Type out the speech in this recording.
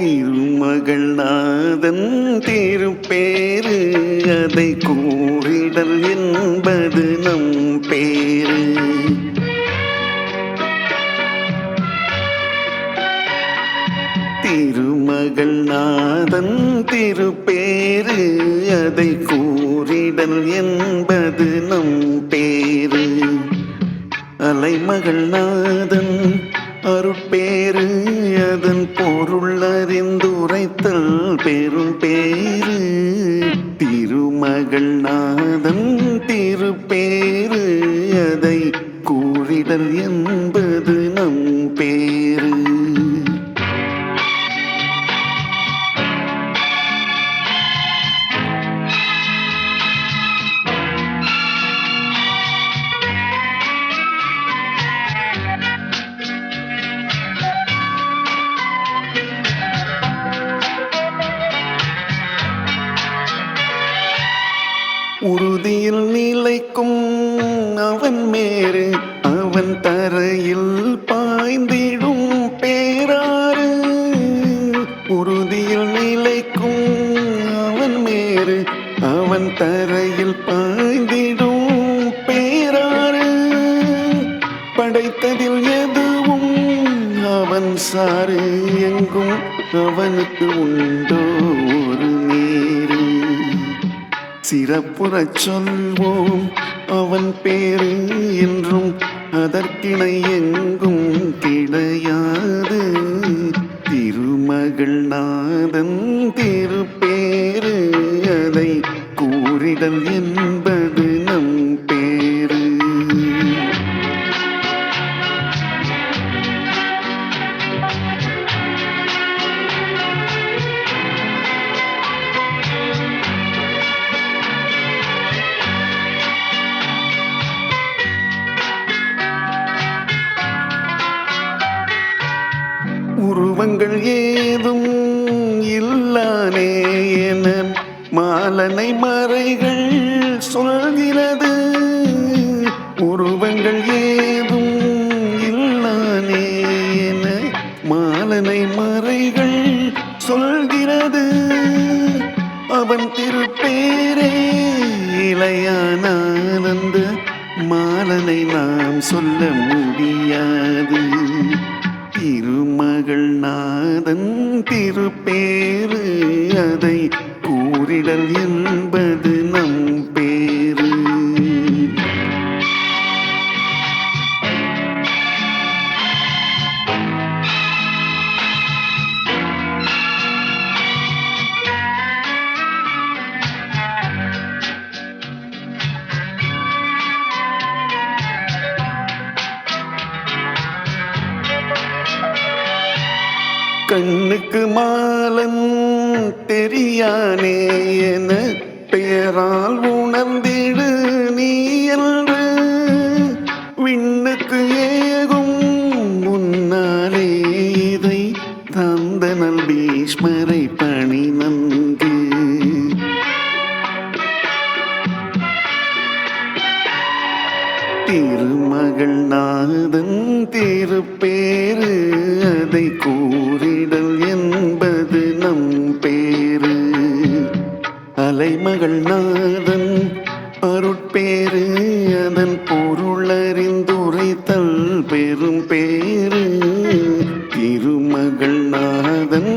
திருமகள் நாதன் திருப்பேரு அதை கூறிடல் என்பது நம் பேரு திருமகள் நாதன் திருப்பேரு அதை கூறிடல் என்பது நம் பேரு அலைமகள் நாதன் மகள் நாதம் திருப்பேறு அதை கூறிடல் என்பது உறுதியில் நிலைக்கும் அவன் மேரு அவன் தரையில் பாய்ந்திடும் பேராறு. உறுதியில் நிலைக்கும் அவன் மேரு அவன் தரையில் பாய்ந்திடும் பேராறு. படைத்ததில் எதுவும் அவன் சாறு எங்கும் அவனுக்கு உண்டோ? சிறப்புறச் சொல்வோம் அவன் பேரு என்றும் அதற்கிணை எங்கும் கிடையாது. திருமகள் நாதன் திருப்பேறு அதை கூறிடல் என்பது உருவங்கள் ஏதும் இல்லானே என மாலனை மறைகள் சொல்கிறது. உருவங்கள் ஏதும் இல்லானே என மாலனை மறைகள் சொல்கிறது. அவன் திருப்பேரே இளையானந்த மாலனை நாம் சொல்ல முடியாது. திருமகள் நாதன் திருப்பேறு அதை கூறிடல் என்பது கண்ணுக்கு மாலன் தெரியானே என பெயரால் திருமகள் நாதன் திருப்பேரு அதை கூறிடல் என்பது நம் பேரு அலைமகள் நாதன் அருட்பேரு அதன் பொருளறிந்துரைத்தல் பெரும் பேரு திருமகள் நாதன்